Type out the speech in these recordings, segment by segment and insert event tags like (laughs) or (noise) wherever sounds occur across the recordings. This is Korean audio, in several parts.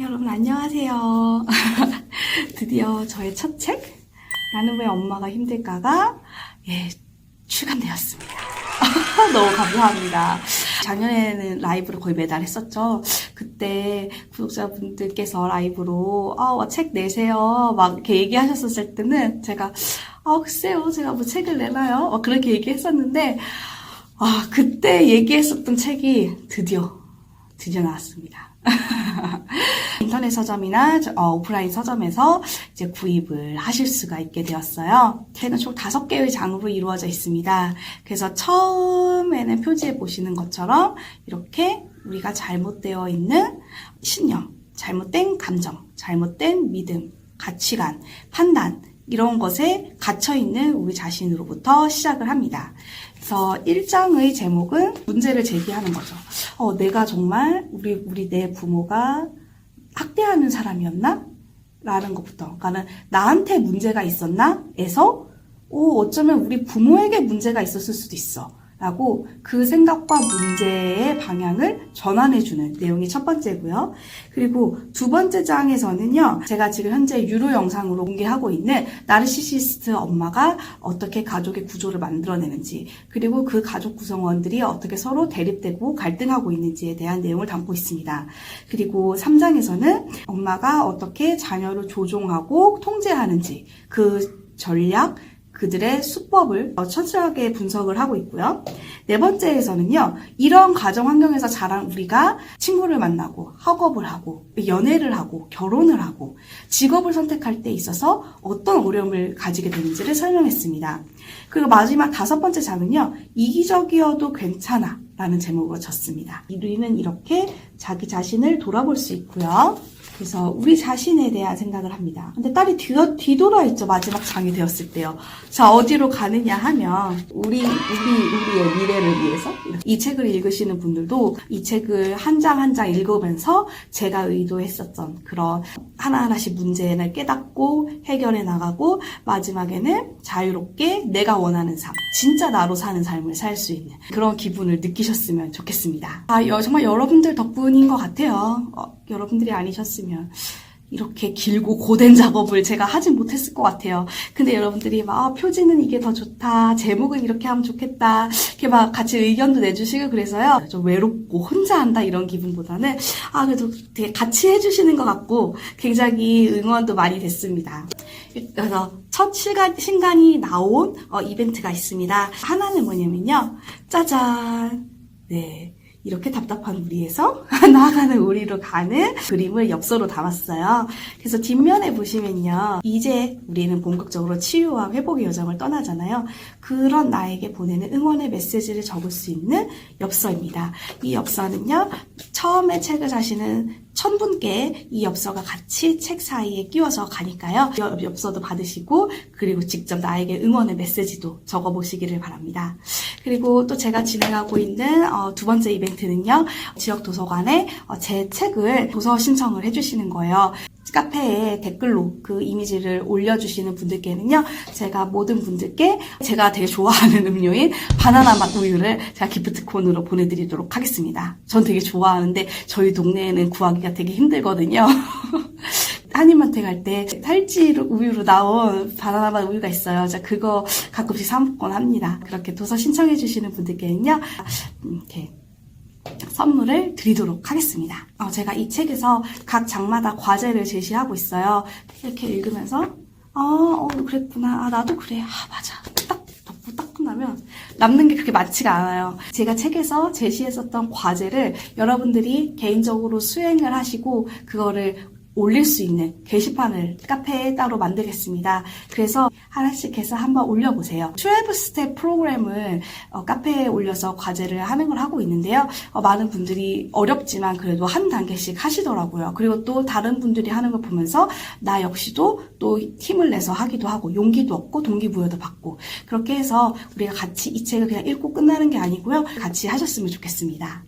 여러분 안녕하세요. (laughs) 드디어 저의 첫 책, 나는 왜 엄마가 힘들까가 예, 출간되었습니다. (laughs) 너무 감사합니다. 작년에는 라이브를 거의 매달 했었죠. 그때 구독자분들께서 라이브로 아, 책 내세요. 막 이렇게 얘기하셨었을 때는 제가 아, 글쎄요. 제가 뭐 책을 내나요? 막 그렇게 얘기했었는데 아, 그때 얘기했었던 책이 드디어 드디어 나왔습니다. (laughs) 인터넷 서점이나 저- 어, 오프라인 서점에서 이제 구입을 하실 수가 있게 되었어요. 책은 총 다섯 개의 장으로 이루어져 있습니다. 그래서 처음에는 표지에 보시는 것처럼 이렇게 우리가 잘못되어 있는 신념, 잘못된 감정, 잘못된 믿음, 가치관, 판단, 이런 것에 갇혀 있는 우리 자신으로부터 시작을 합니다. 그래서 1장의 제목은 문제를 제기하는 거죠. 어, 내가 정말 우리 우리 내 부모가 학대하는 사람이었나? 라는 것부터. 그러니까는 나한테 문제가 있었나? 에서 오, 어쩌면 우리 부모에게 문제가 있었을 수도 있어. 라고 그 생각과 문제의 방향을 전환해주는 내용이 첫 번째고요. 그리고 두 번째 장에서는요, 제가 지금 현재 유료 영상으로 공개하고 있는 나르시시스트 엄마가 어떻게 가족의 구조를 만들어내는지, 그리고 그 가족 구성원들이 어떻게 서로 대립되고 갈등하고 있는지에 대한 내용을 담고 있습니다. 그리고 3장에서는 엄마가 어떻게 자녀를 조종하고 통제하는지, 그 전략, 그들의 수법을 철저하게 분석을 하고 있고요. 네 번째에서는요, 이런 가정 환경에서 자란 우리가 친구를 만나고, 학업을 하고, 연애를 하고, 결혼을 하고, 직업을 선택할 때 있어서 어떤 어려움을 가지게 되는지를 설명했습니다. 그리고 마지막 다섯 번째 장은요, 이기적이어도 괜찮아. 라는 제목으로 졌습니다. 우리는 이렇게 자기 자신을 돌아볼 수 있고요. 그래서 우리 자신에 대한 생각을 합니다. 근데 딸이 뒤, 뒤돌아 있죠. 마지막 장이 되었을 때요. 자, 어디로 가느냐 하면 우리 우리 우리의 미래를 위해서 이 책을 읽으시는 분들도 이 책을 한 장 한 장 읽으면서 제가 의도했었던 그런 하나하나씩 문제를 깨닫고 해결해 나가고 마지막에는 자유롭게 내가 원하는 삶, 진짜 나로 사는 삶을 살 수 있는 그런 기분을 느끼셨으면 좋겠습니다. 아, 여- 정말 여러분들 덕분인 것 같아요. 어, 여러분들이 아니셨으면 이렇게 길고 고된 작업을 제가 하진 못했을 것 같아요. 근데 여러분들이 막 아, 표지는 이게 더 좋다, 제목은 이렇게 하면 좋겠다, 이렇게 막 같이 의견도 내주시고 그래서요. 좀 외롭고 혼자 한다 이런 기분보다는 아 그래도 되게 같이 해주시는 것 같고 굉장히 응원도 많이 됐습니다. 그래서 첫 시간, 신간이 나온 어, 이벤트가 있습니다. 하나는 뭐냐면요. 짜잔. 네. 이렇게 답답한 우리에서 (laughs) 나아가는 우리로 가는 그림을 엽서로 담았어요. 그래서 뒷면에 보시면요. 이제 우리는 본격적으로 치유와 회복의 여정을 떠나잖아요. 그런 나에게 보내는 응원의 메시지를 적을 수 있는 엽서입니다. 이 엽서는요. 처음에 책을 사시는 천 분께 이 엽서가 같이 책 사이에 끼워서 가니까요. 엽- 엽서도 받으시고 그리고 직접 나에게 응원의 메시지도 적어보시기를 바랍니다. 그리고 또 제가 진행하고 있는 어, 두 번째 이벤트는요. 지역 도서관에 어, 제 책을 도서 신청을 해주시는 거예요. 카페에 댓글로 그 이미지를 올려주시는 분들께는요, 제가 모든 분들께 제가 되게 좋아하는 음료인 바나나 맛 우유를 제가 기프트콘으로 보내드리도록 하겠습니다. 전 되게 좋아하는데 저희 동네에는 구하기가 되게 힘들거든요. (laughs) 한님한테 갈때 살찌 우유로 나온 바나나 맛 우유가 있어요. 자 그거 가끔씩 사 먹곤 합니다. 그렇게 도서 신청해 주시는 분들께는요, 음, 이렇게 선물을 드리도록 하겠습니다. 어, 제가 이 책에서 각 장마다 과제를 제시하고 있어요. 이렇게 읽으면서 아, 어, 그랬구나. 아, 나도 그래. 아, 맞아. 딱 덮고 딱 끝나면 남는 게 그렇게 많지가 않아요. 제가 책에서 제시했었던 과제를 여러분들이 개인적으로 수행을 하시고 그거를 올릴 수 있는 게시판을 카페에 따로 만들겠습니다. 그래서 하나씩 해서 한번 올려보세요. 12스텝 프로그램을 어, 카페에 올려서 과제를 하는 걸 하고 있는데요. 어, 많은 분들이 어렵지만 그래도 한 단계씩 하시더라고요. 그리고 또 다른 분들이 하는 걸 보면서 나 역시도 또 힘을 내서 하기도 하고 용기도 얻고 동기부여도 받고 그렇게 해서 우리가 같이 이 책을 그냥 읽고 끝나는 게 아니고요. 같이 하셨으면 좋겠습니다.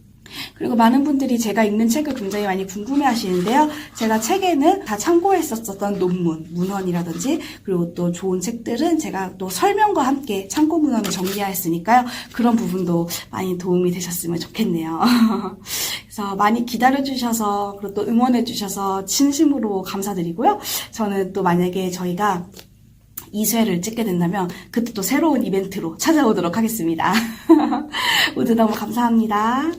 그리고 많은 분들이 제가 읽는 책을 굉장히 많이 궁금해 하시는데요. 제가 책에는 다 참고했었던 논문, 문헌이라든지, 그리고 또 좋은 책들은 제가 또 설명과 함께 참고 문헌을 정리하였으니까요. 그런 부분도 많이 도움이 되셨으면 좋겠네요. (laughs) 그래서 많이 기다려주셔서, 그리고 또 응원해주셔서 진심으로 감사드리고요. 저는 또 만약에 저희가 2회를 찍게 된다면, 그때 또 새로운 이벤트로 찾아오도록 하겠습니다. (laughs) 모두 너무 감사합니다.